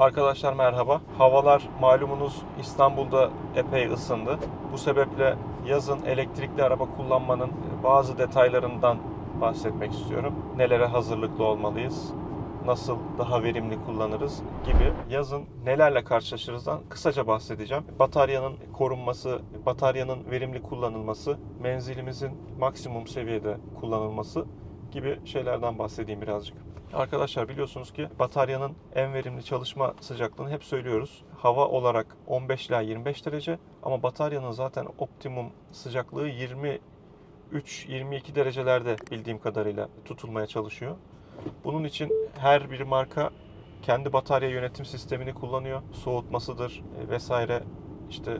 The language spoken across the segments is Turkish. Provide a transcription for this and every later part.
Arkadaşlar merhaba. Havalar malumunuz İstanbul'da epey ısındı. Bu sebeple yazın elektrikli araba kullanmanın bazı detaylarından bahsetmek istiyorum. Nelere hazırlıklı olmalıyız? Nasıl daha verimli kullanırız gibi yazın nelerle karşılaşırızdan kısaca bahsedeceğim. Bataryanın korunması, bataryanın verimli kullanılması, menzilimizin maksimum seviyede kullanılması gibi şeylerden bahsedeyim birazcık. Arkadaşlar biliyorsunuz ki bataryanın en verimli çalışma sıcaklığını hep söylüyoruz. Hava olarak 15 ila 25 derece ama bataryanın zaten optimum sıcaklığı 23-22 derecelerde bildiğim kadarıyla tutulmaya çalışıyor. Bunun için her bir marka kendi batarya yönetim sistemini kullanıyor. Soğutmasıdır e, vesaire işte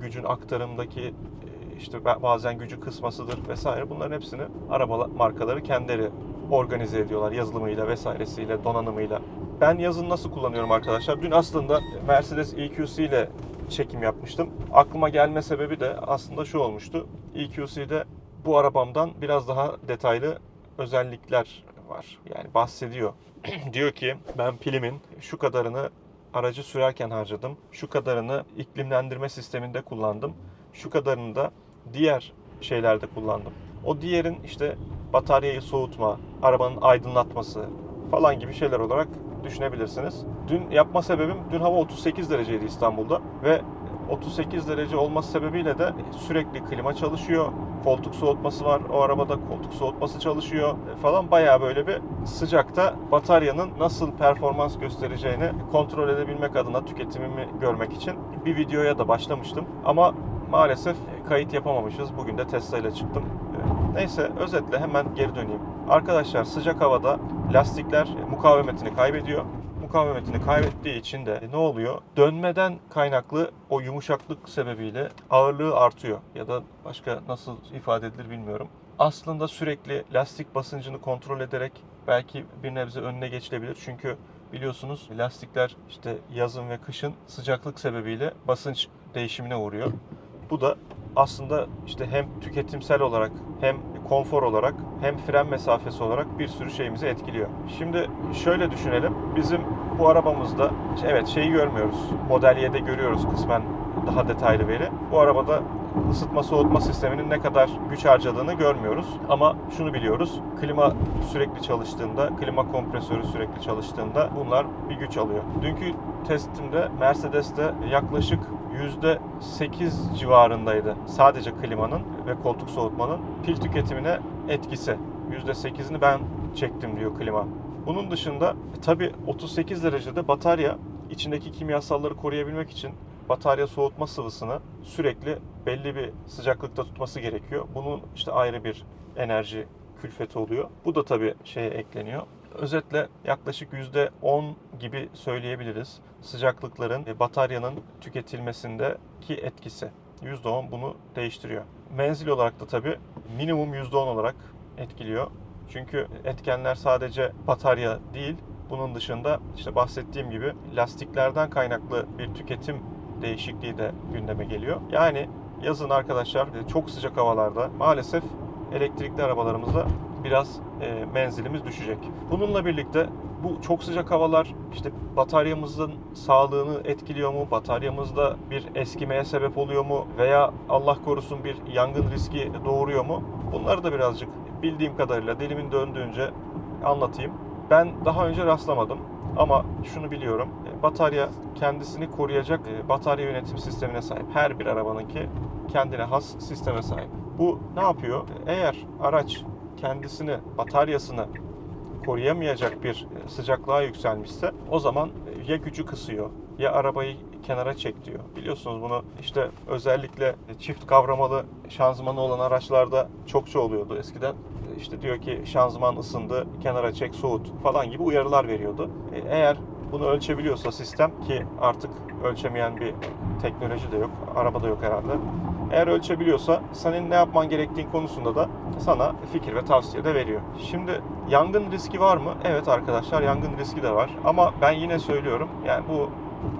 gücün aktarımdaki e, işte ba- bazen gücü kısmasıdır vesaire bunların hepsini araba markaları kendileri organize ediyorlar yazılımıyla vesairesiyle donanımıyla. Ben yazın nasıl kullanıyorum arkadaşlar? Dün aslında Mercedes EQC ile çekim yapmıştım. Aklıma gelme sebebi de aslında şu olmuştu. EQC'de bu arabamdan biraz daha detaylı özellikler var. Yani bahsediyor. Diyor ki ben pilimin şu kadarını aracı sürerken harcadım. Şu kadarını iklimlendirme sisteminde kullandım. Şu kadarını da diğer şeylerde kullandım. O diğerin işte bataryayı soğutma, arabanın aydınlatması falan gibi şeyler olarak düşünebilirsiniz. Dün yapma sebebim, dün hava 38 dereceydi İstanbul'da ve 38 derece olması sebebiyle de sürekli klima çalışıyor. Koltuk soğutması var o arabada, koltuk soğutması çalışıyor falan. Bayağı böyle bir sıcakta bataryanın nasıl performans göstereceğini kontrol edebilmek adına tüketimimi görmek için bir videoya da başlamıştım. Ama maalesef kayıt yapamamışız. Bugün de Tesla ile çıktım. Neyse özetle hemen geri döneyim. Arkadaşlar sıcak havada lastikler mukavemetini kaybediyor. Mukavemetini kaybettiği için de ne oluyor? Dönmeden kaynaklı o yumuşaklık sebebiyle ağırlığı artıyor. Ya da başka nasıl ifade edilir bilmiyorum. Aslında sürekli lastik basıncını kontrol ederek belki bir nebze önüne geçilebilir. Çünkü biliyorsunuz lastikler işte yazın ve kışın sıcaklık sebebiyle basınç değişimine uğruyor. Bu da aslında işte hem tüketimsel olarak hem konfor olarak hem fren mesafesi olarak bir sürü şeyimizi etkiliyor. Şimdi şöyle düşünelim. Bizim bu arabamızda evet şeyi görmüyoruz. Model Y'de görüyoruz kısmen daha detaylı veri. Bu arabada ısıtma soğutma sisteminin ne kadar güç harcadığını görmüyoruz. Ama şunu biliyoruz. Klima sürekli çalıştığında, klima kompresörü sürekli çalıştığında bunlar bir güç alıyor. Dünkü testimde Mercedes'te yaklaşık %8 civarındaydı sadece klimanın ve koltuk soğutmanın pil tüketimine etkisi. %8'ini ben çektim diyor klima. Bunun dışında e, tabi 38 derecede batarya içindeki kimyasalları koruyabilmek için batarya soğutma sıvısını sürekli belli bir sıcaklıkta tutması gerekiyor. Bunun işte ayrı bir enerji külfeti oluyor. Bu da tabii şeye ekleniyor. Özetle yaklaşık %10 gibi söyleyebiliriz sıcaklıkların e, bataryanın tüketilmesindeki etkisi. %10 bunu değiştiriyor. Menzil olarak da tabii minimum %10 olarak etkiliyor. Çünkü etkenler sadece batarya değil, bunun dışında işte bahsettiğim gibi lastiklerden kaynaklı bir tüketim değişikliği de gündeme geliyor. Yani yazın arkadaşlar e, çok sıcak havalarda maalesef elektrikli arabalarımızda biraz e, menzilimiz düşecek. Bununla birlikte bu çok sıcak havalar işte bataryamızın sağlığını etkiliyor mu? Bataryamızda bir eskimeye sebep oluyor mu? Veya Allah korusun bir yangın riski doğuruyor mu? Bunları da birazcık bildiğim kadarıyla dilimin döndüğünce anlatayım. Ben daha önce rastlamadım ama şunu biliyorum. Batarya kendisini koruyacak e, batarya yönetim sistemine sahip. Her bir arabanınki kendine has sisteme sahip. Bu ne yapıyor? Eğer araç kendisini, bataryasını koruyamayacak bir e, sıcaklığa yükselmişse o zaman e, ya gücü kısıyor ya arabayı kenara çek diyor. Biliyorsunuz bunu işte özellikle çift kavramalı şanzımanı olan araçlarda çokça oluyordu eskiden. İşte diyor ki şanzıman ısındı, kenara çek, soğut falan gibi uyarılar veriyordu. Eğer bunu ölçebiliyorsa sistem ki artık ölçemeyen bir teknoloji de yok, arabada yok herhalde. Eğer ölçebiliyorsa senin ne yapman gerektiğin konusunda da sana fikir ve tavsiye de veriyor. Şimdi yangın riski var mı? Evet arkadaşlar yangın riski de var. Ama ben yine söylüyorum yani bu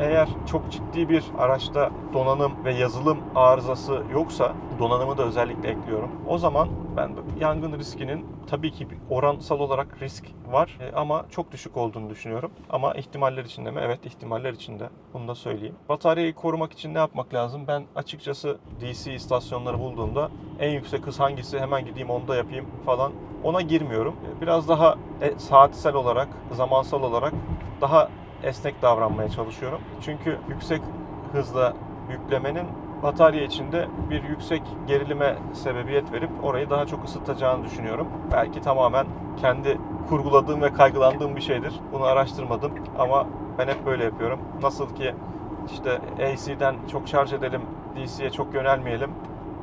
eğer çok ciddi bir araçta donanım ve yazılım arızası yoksa donanımı da özellikle ekliyorum. O zaman ben yangın riskinin tabii ki oransal olarak risk var e, ama çok düşük olduğunu düşünüyorum. Ama ihtimaller içinde mi? Evet ihtimaller içinde. Bunu da söyleyeyim. Bataryayı korumak için ne yapmak lazım? Ben açıkçası DC istasyonları bulduğumda en yüksek hız hangisi hemen gideyim onu da yapayım falan ona girmiyorum. Biraz daha e, saatsel olarak, zamansal olarak daha esnek davranmaya çalışıyorum. Çünkü yüksek hızla yüklemenin batarya içinde bir yüksek gerilime sebebiyet verip orayı daha çok ısıtacağını düşünüyorum. Belki tamamen kendi kurguladığım ve kaygılandığım bir şeydir. Bunu araştırmadım ama ben hep böyle yapıyorum. Nasıl ki işte AC'den çok şarj edelim, DC'ye çok yönelmeyelim.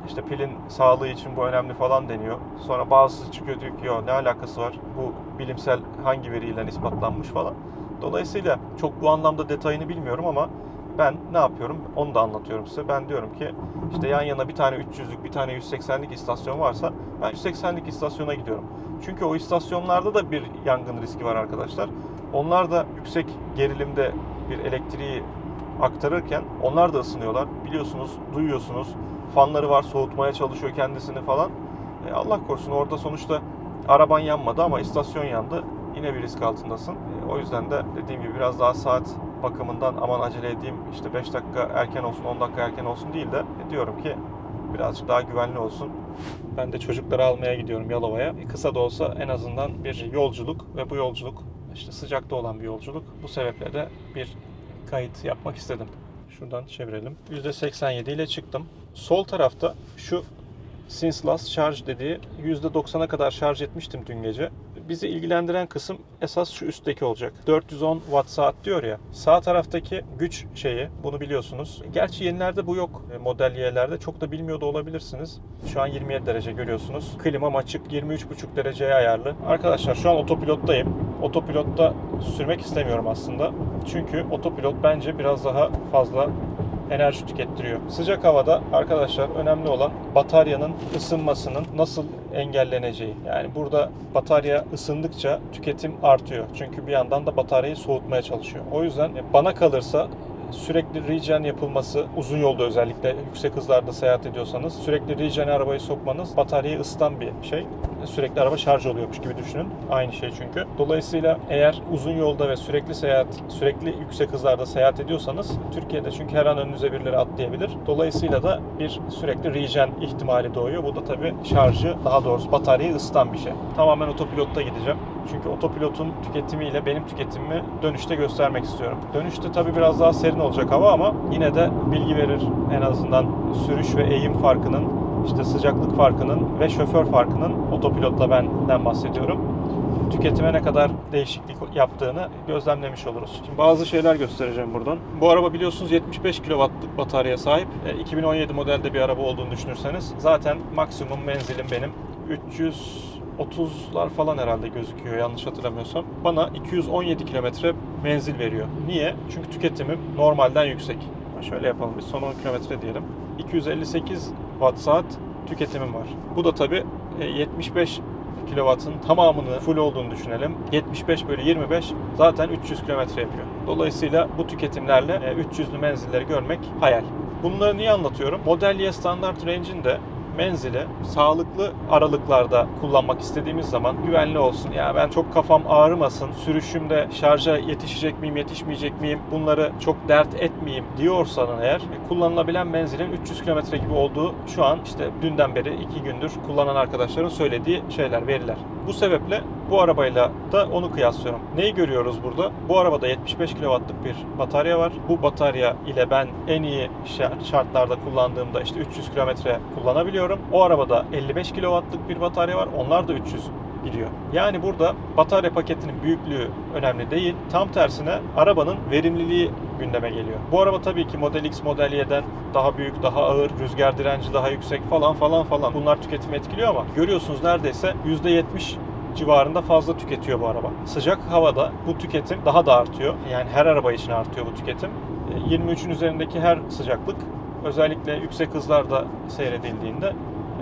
İşte pilin sağlığı için bu önemli falan deniyor. Sonra bazısı çıkıyor diyor ki "Yo, ne alakası var? Bu bilimsel hangi veriyle ispatlanmış falan. Dolayısıyla çok bu anlamda detayını bilmiyorum ama ben ne yapıyorum onu da anlatıyorum size. Ben diyorum ki işte yan yana bir tane 300'lük bir tane 180'lik istasyon varsa ben 180'lik istasyona gidiyorum. Çünkü o istasyonlarda da bir yangın riski var arkadaşlar. Onlar da yüksek gerilimde bir elektriği aktarırken onlar da ısınıyorlar. Biliyorsunuz, duyuyorsunuz. Fanları var, soğutmaya çalışıyor kendisini falan. E, Allah korusun orada sonuçta araban yanmadı ama istasyon yandı. Yine bir risk altındasın. O yüzden de dediğim gibi biraz daha saat bakımından aman acele edeyim işte 5 dakika erken olsun 10 dakika erken olsun değil de e, diyorum ki birazcık daha güvenli olsun. Ben de çocukları almaya gidiyorum Yalova'ya. E, Kısa da olsa en azından bir yolculuk ve bu yolculuk işte sıcakta olan bir yolculuk. Bu sebeple de bir kayıt yapmak istedim. Şuradan çevirelim. %87 ile çıktım. Sol tarafta şu Since Last Charge dediği %90'a kadar şarj etmiştim dün gece. Bizi ilgilendiren kısım esas şu üstteki olacak. 410 watt saat diyor ya. Sağ taraftaki güç şeyi bunu biliyorsunuz. Gerçi yenilerde bu yok. E, Model Y'lerde çok da bilmiyor da olabilirsiniz. Şu an 27 derece görüyorsunuz. Klimam açık 23,5 dereceye ayarlı. Arkadaşlar şu an otopilottayım. Otopilotta sürmek istemiyorum aslında. Çünkü otopilot bence biraz daha fazla enerji tükettiriyor. Sıcak havada arkadaşlar önemli olan bataryanın ısınmasının nasıl engelleneceği. Yani burada batarya ısındıkça tüketim artıyor. Çünkü bir yandan da bataryayı soğutmaya çalışıyor. O yüzden bana kalırsa sürekli regen yapılması uzun yolda özellikle yüksek hızlarda seyahat ediyorsanız sürekli regen arabayı sokmanız bataryayı ısıtan bir şey. Sürekli araba şarj oluyormuş gibi düşünün. Aynı şey çünkü. Dolayısıyla eğer uzun yolda ve sürekli seyahat, sürekli yüksek hızlarda seyahat ediyorsanız Türkiye'de çünkü her an önünüze birileri atlayabilir. Dolayısıyla da bir sürekli regen ihtimali doğuyor. Bu da tabii şarjı daha doğrusu bataryayı ısıtan bir şey. Tamamen otopilotta gideceğim. Çünkü otopilotun tüketimiyle benim tüketimimi dönüşte göstermek istiyorum. Dönüşte tabii biraz daha serin olacak hava ama yine de bilgi verir en azından sürüş ve eğim farkının, işte sıcaklık farkının ve şoför farkının otopilotla benden bahsediyorum. Tüketime ne kadar değişiklik yaptığını gözlemlemiş oluruz. Şimdi bazı şeyler göstereceğim buradan. Bu araba biliyorsunuz 75 kW'lık bataryaya sahip. E, 2017 modelde bir araba olduğunu düşünürseniz zaten maksimum menzilim benim 330'lar falan herhalde gözüküyor yanlış hatırlamıyorsam. Bana 217 kilometre menzil veriyor. Niye? Çünkü tüketimim normalden yüksek. Şöyle yapalım biz son 10 kilometre diyelim. 258 watt saat tüketimim var. Bu da tabi 75 kilowattın tamamını full olduğunu düşünelim. 75 bölü 25 zaten 300 kilometre yapıyor. Dolayısıyla bu tüketimlerle 300'lü menzilleri görmek hayal. Bunları niye anlatıyorum? Model Y standart range'in de menzili sağlıklı aralıklarda kullanmak istediğimiz zaman güvenli olsun. Ya ben çok kafam ağrımasın, sürüşümde şarja yetişecek miyim, yetişmeyecek miyim bunları çok dert etmeyeyim diyorsan eğer kullanılabilen menzilin 300 kilometre gibi olduğu şu an işte dünden beri iki gündür kullanan arkadaşların söylediği şeyler, veriler. Bu sebeple bu arabayla da onu kıyaslıyorum. Neyi görüyoruz burada? Bu arabada 75 kW'lık bir batarya var. Bu batarya ile ben en iyi şartlarda kullandığımda işte 300 kilometre kullanabiliyorum. O arabada 55 kW'lık bir batarya var. Onlar da 300 gidiyor. Yani burada batarya paketinin büyüklüğü önemli değil. Tam tersine arabanın verimliliği gündeme geliyor. Bu araba tabii ki Model X, Model Y'den daha büyük, daha ağır, rüzgar direnci daha yüksek falan falan falan. Bunlar tüketimi etkiliyor ama görüyorsunuz neredeyse %70 civarında fazla tüketiyor bu araba. Sıcak havada bu tüketim daha da artıyor. Yani her araba için artıyor bu tüketim. 23'ün üzerindeki her sıcaklık özellikle yüksek hızlarda seyredildiğinde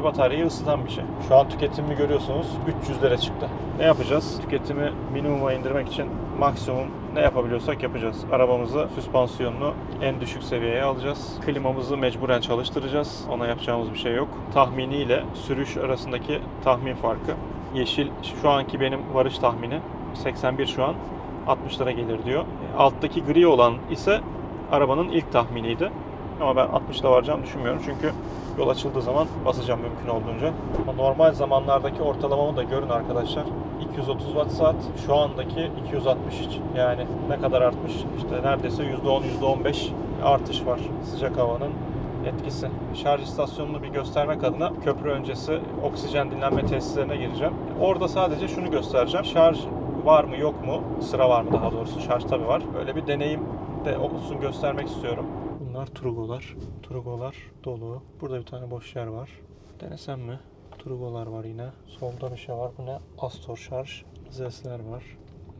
bataryayı ısıtan bir şey. Şu an tüketimimi görüyorsunuz 300'lere çıktı. Ne yapacağız? Tüketimi minimuma indirmek için maksimum ne yapabiliyorsak yapacağız. Arabamızı, süspansiyonunu en düşük seviyeye alacağız. Klimamızı mecburen çalıştıracağız. Ona yapacağımız bir şey yok. Tahmini ile sürüş arasındaki tahmin farkı. Yeşil şu anki benim varış tahmini 81 şu an 60'lara gelir diyor. Alttaki gri olan ise arabanın ilk tahminiydi. Ama ben 60'da varacağım düşünmüyorum çünkü yol açıldığı zaman basacağım mümkün olduğunca. Ama normal zamanlardaki ortalamamı da görün arkadaşlar. 230 watt saat şu andaki 260 yani ne kadar artmış işte neredeyse %10 %15 artış var sıcak havanın etkisi. Şarj istasyonunu bir göstermek adına köprü öncesi oksijen dinlenme tesislerine gireceğim. Orada sadece şunu göstereceğim. Şarj var mı yok mu? Sıra var mı daha doğrusu? Şarj tabi var. Böyle bir deneyim de olsun göstermek istiyorum. Bunlar Trugo'lar. Trugo'lar dolu. Burada bir tane boş yer var. Denesem mi? Trugo'lar var yine. Solda bir şey var. Bu ne? Astor şarj. Zesler var.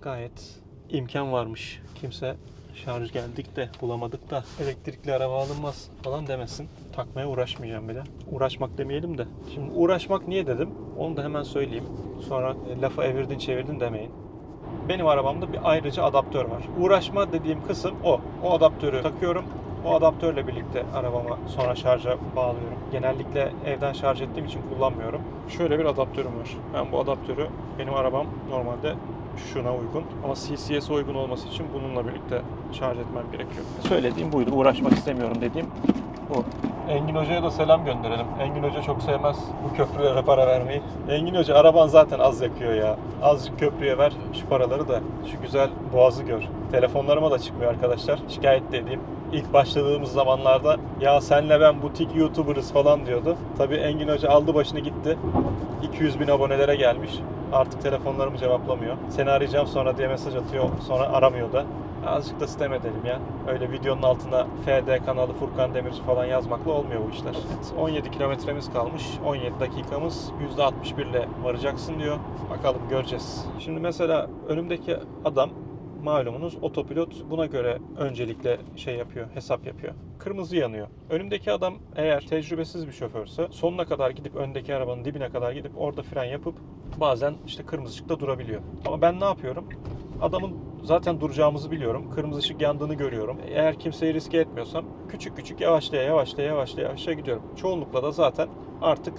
Gayet imkan varmış. Kimse şarj geldik de bulamadık da elektrikli araba alınmaz falan demesin. Takmaya uğraşmayacağım bile. Uğraşmak demeyelim de. Şimdi uğraşmak niye dedim? Onu da hemen söyleyeyim. Sonra e, lafı evirdin çevirdin demeyin. Benim arabamda bir ayrıca adaptör var. Uğraşma dediğim kısım o. O adaptörü takıyorum. O adaptörle birlikte arabama sonra şarja bağlıyorum. Genellikle evden şarj ettiğim için kullanmıyorum. Şöyle bir adaptörüm var. Ben bu adaptörü benim arabam normalde şuna uygun. Ama CCS'e uygun olması için bununla birlikte şarj etmem gerekiyor. Söylediğim buydu. Uğraşmak istemiyorum dediğim bu. Engin Hoca'ya da selam gönderelim. Engin Hoca çok sevmez bu köprülere para vermeyi. Engin Hoca araban zaten az yakıyor ya. Azıcık köprüye ver şu paraları da şu güzel boğazı gör. Telefonlarıma da çıkmıyor arkadaşlar. Şikayet de edeyim. İlk başladığımız zamanlarda ya senle ben butik YouTuber'ız falan diyordu. Tabii Engin Hoca aldı başını gitti. 200 bin abonelere gelmiş. Artık telefonlarımı cevaplamıyor. Seni arayacağım sonra diye mesaj atıyor. Sonra aramıyor da. Azıcık da sistem edelim ya. Öyle videonun altına FD kanalı Furkan Demirci falan yazmakla olmuyor bu işler. 17 kilometremiz kalmış. 17 dakikamız %61 ile varacaksın diyor. Bakalım göreceğiz. Şimdi mesela önümdeki adam malumunuz otopilot buna göre öncelikle şey yapıyor, hesap yapıyor. Kırmızı yanıyor. Önümdeki adam eğer tecrübesiz bir şoförse sonuna kadar gidip öndeki arabanın dibine kadar gidip orada fren yapıp bazen işte kırmızı ışıkta durabiliyor. Ama ben ne yapıyorum? Adamın zaten duracağımızı biliyorum. Kırmızı ışık yandığını görüyorum. Eğer kimseyi riske etmiyorsam küçük küçük yavaşlaya yavaşlaya yavaşlaya yavaşlaya gidiyorum. Çoğunlukla da zaten artık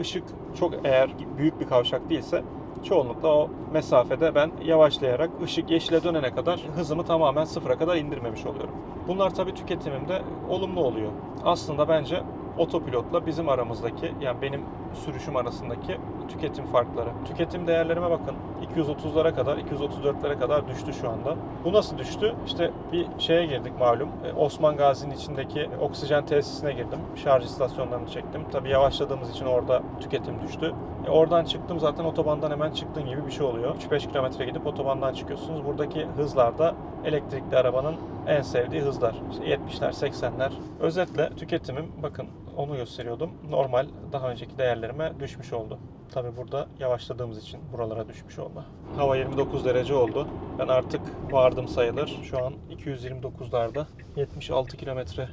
ışık çok eğer büyük bir kavşak değilse çoğunlukla o mesafede ben yavaşlayarak ışık yeşile dönene kadar hızımı tamamen sıfıra kadar indirmemiş oluyorum. Bunlar tabii tüketimimde olumlu oluyor. Aslında bence otopilotla bizim aramızdaki yani benim sürüşüm arasındaki tüketim farkları. Tüketim değerlerime bakın. 230'lara kadar, 234'lere kadar düştü şu anda. Bu nasıl düştü? İşte bir şeye girdik malum. E, Osman Gazi'nin içindeki oksijen tesisine girdim. Şarj istasyonlarını çektim. Tabii yavaşladığımız için orada tüketim düştü. E, oradan çıktım zaten otobandan hemen çıktığın gibi bir şey oluyor. 3-5 kilometre gidip otobandan çıkıyorsunuz. Buradaki hızlar da elektrikli arabanın en sevdiği hızlar. İşte 70'ler, 80'ler. Özetle tüketimim bakın onu gösteriyordum. Normal daha önceki değerlerime düşmüş oldu. Tabi burada yavaşladığımız için buralara düşmüş oldu. Hava 29 derece oldu. Ben artık vardım sayılır. Şu an 229'larda 76 kilometre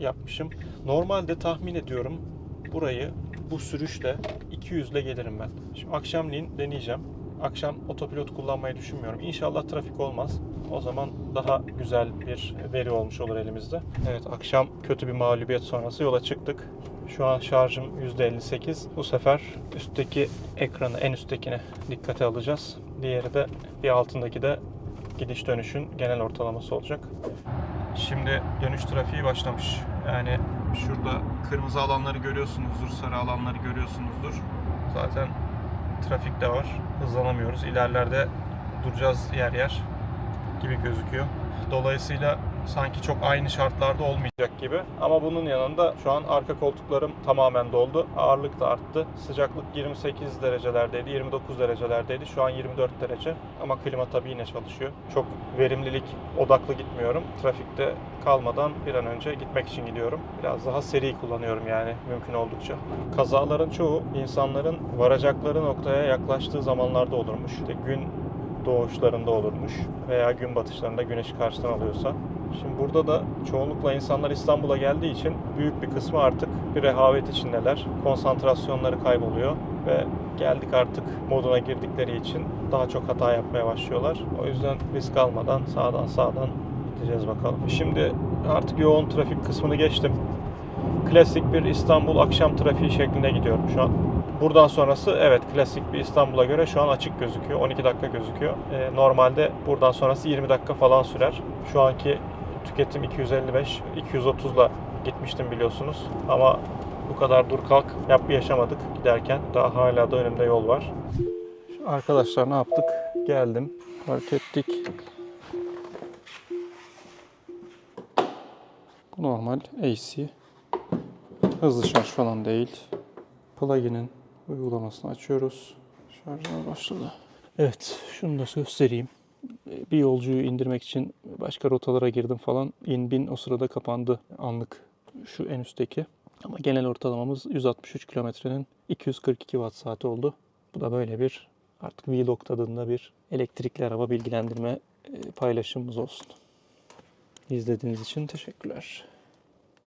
yapmışım. Normalde tahmin ediyorum burayı bu sürüşle 200 ile gelirim ben. Şimdi akşamleyin deneyeceğim. Akşam otopilot kullanmayı düşünmüyorum. İnşallah trafik olmaz. O zaman daha güzel bir veri olmuş olur elimizde. Evet akşam kötü bir mağlubiyet sonrası yola çıktık. Şu an şarjım %58. Bu sefer üstteki ekranı, en üsttekine dikkate alacağız. Diğeri de bir altındaki de gidiş dönüşün genel ortalaması olacak. Şimdi dönüş trafiği başlamış. Yani şurada kırmızı alanları görüyorsunuzdur, sarı alanları görüyorsunuzdur. Zaten trafik de var. Hızlanamıyoruz. İlerlerde duracağız yer yer gibi gözüküyor. Dolayısıyla sanki çok aynı şartlarda olmayacak gibi. Ama bunun yanında şu an arka koltuklarım tamamen doldu. Ağırlık da arttı. Sıcaklık 28 derecelerdeydi, 29 derecelerdeydi. Şu an 24 derece. Ama klima tabii yine çalışıyor. Çok verimlilik odaklı gitmiyorum. Trafikte kalmadan bir an önce gitmek için gidiyorum. Biraz daha seri kullanıyorum yani mümkün oldukça. Kazaların çoğu insanların varacakları noktaya yaklaştığı zamanlarda olurmuş. İşte gün doğuşlarında olurmuş veya gün batışlarında güneşi karşıdan alıyorsa. Şimdi burada da çoğunlukla insanlar İstanbul'a geldiği için büyük bir kısmı artık bir rehavet içindeler. Konsantrasyonları kayboluyor ve geldik artık moduna girdikleri için daha çok hata yapmaya başlıyorlar. O yüzden risk almadan sağdan sağdan gideceğiz bakalım. Şimdi artık yoğun trafik kısmını geçtim. Klasik bir İstanbul akşam trafiği şeklinde gidiyorum şu an. Buradan sonrası evet klasik bir İstanbul'a göre şu an açık gözüküyor. 12 dakika gözüküyor. Ee, normalde buradan sonrası 20 dakika falan sürer. Şu anki tüketim 255, 230'la gitmiştim biliyorsunuz. Ama bu kadar dur kalk yap yaşamadık giderken. Daha hala da önümde yol var. Arkadaşlar ne yaptık? Geldim. Fark ettik. Bu normal AC. Hızlı şarj falan değil. Plugin'in uygulamasını açıyoruz. Şarjına başladı. Evet, şunu da göstereyim. Bir yolcuyu indirmek için başka rotalara girdim falan. İn bin o sırada kapandı anlık şu en üstteki. Ama genel ortalamamız 163 kilometrenin 242 watt saati oldu. Bu da böyle bir artık vlog tadında bir elektrikli araba bilgilendirme e, paylaşımımız olsun. İzlediğiniz için teşekkürler.